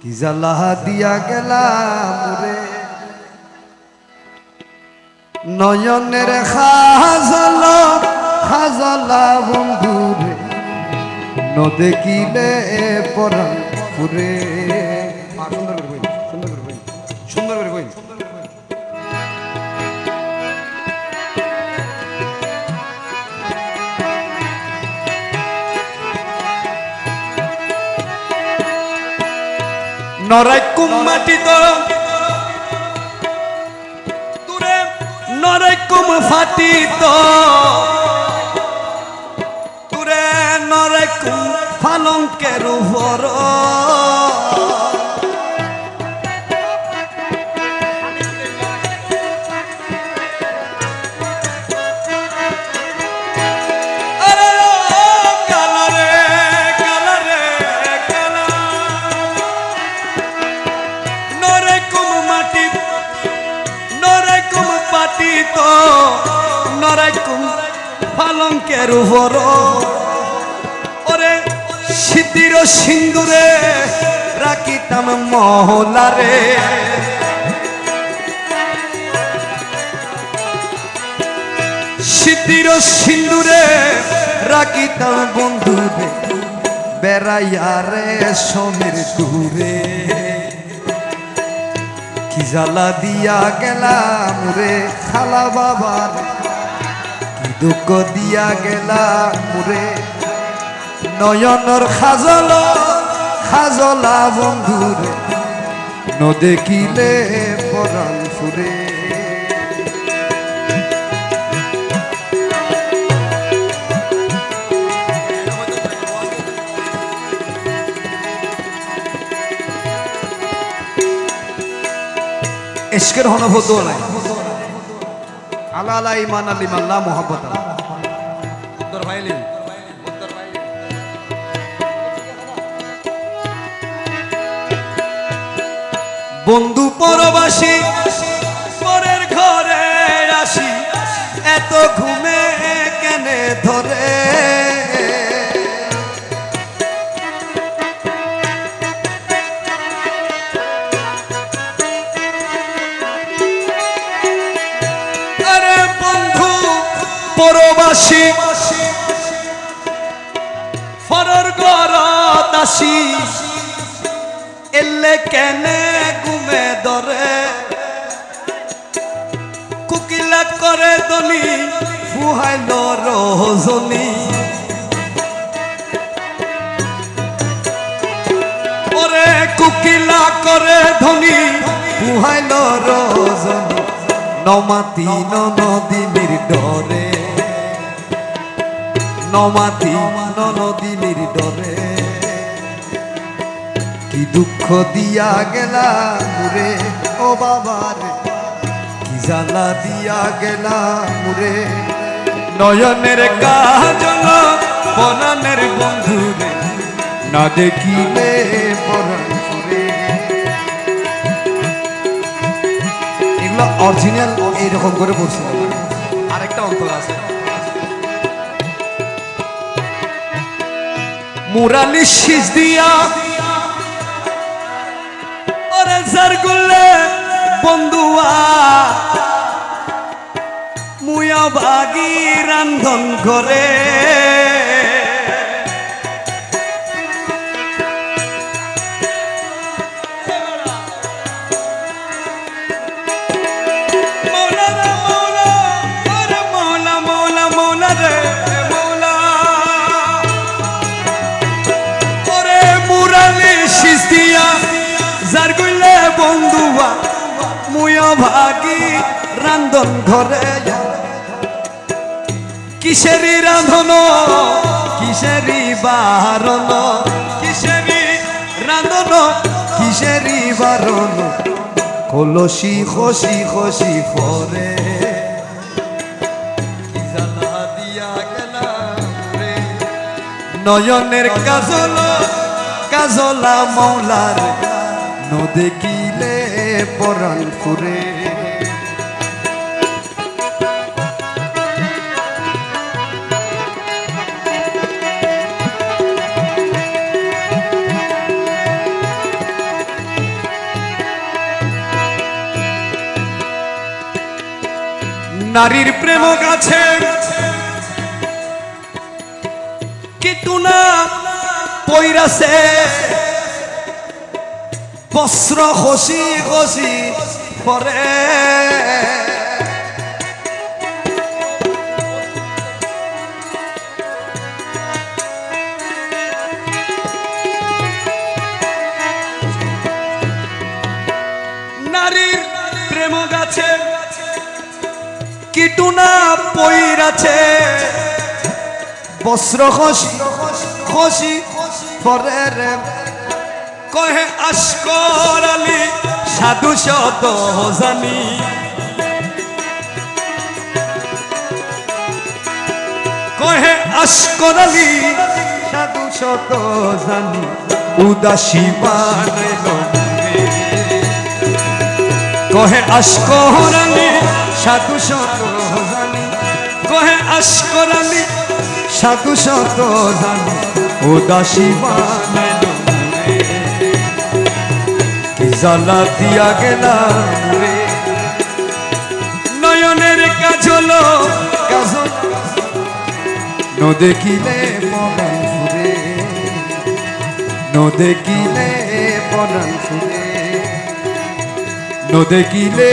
কি জ্বালা দিয়া গেলাম রে? নয়নের খাজল, খাজলা বন্ধু রে ন দেখিলে পরে পুরে সুন্দর করে বইন, সুন্দর করে বইন, সুন্দর করে বইন। নরাই কুমাটি তো তুরে নরাই কুম ফাটি তো তুরে নরাই কুম ফালঙ্কের উপর। পাটি তো নরে কুম পালঙ্কের উপর। ওরে সিদ্ধির সিন্দুরে রাখিতাম মহলারে। সিদ্ধির সিন্দুরে রাখিতাম বন্ধুরে বেড়াইয়া রে সমীর দূরে। কি জ্বালা দিয়া গেলাম রে খালা বাবার। কি দুঃখ দিয়া গেলাম রে। নয়নর খাজল, খাজলা বন্ধুরে ন দেখিলে পরাণ ফুরে এসকের অনুভূত নাই। আলা আলা ইমান মোহাম্মত ভাইলি বন্ধু পরবাসী পরবাসী। ফরর গরত আসি। এলে কেনে ঘুমে ধরে। কুকিলা করে দলি, ফুহাইল রজনী ওরে কুকিলা করে ধনী পুহাইল রজনী নমাতি নদীর ডরে নমাতি নদীর ডরে। কি দুঃখ দিয়া গেলাম রে ও বাবার। কি জ্বালা দিয়া গেলা মুরে। নয়নের কাজল বনানের বন্ধু রে না দেখিলে এগুলো অরিজিনাল এইরকম করে পড়ছিল আরেকটা অন্তর আছে। মুরালি শীষ দিয়া। ওরে জারগুলে বন্ধুয়া মুয়া ভাগি রান্ধন করে ভাগি রান্ধন ঘরে কিসেরি রান্ধন কিসেরি বারণ? কিসেরি রান্ধন কিসেরি বারণ? কলসি খসি খসি ফরে। নয়নের কাজল, কাজলা মৌলার ন দেখিলে পরাণ করে। নারীর প্রেম গাছে। কিটুনা পৈরাছে বস্ত্র খসি খসি পরে। নারীর প্রেম গাছে কিটুনা পইরাছে। বস্ত্র খসি খসি পরে কহে আসকর আলী, সাধু শত জানি। কহে আসকর আলী, সাধু শত জানি, উদাসী কহে আসকর আলী, সাধু শত জানি। কহে আসকর আলী, সাধু শত জানি, উদাসী জ্বালা দিয়া গেলাম রে। নয়নের কাজল কাজল ন দেখিলে পরাণ ফুরে ন দেখিলে পরাণ ফুরে ন দেখিলে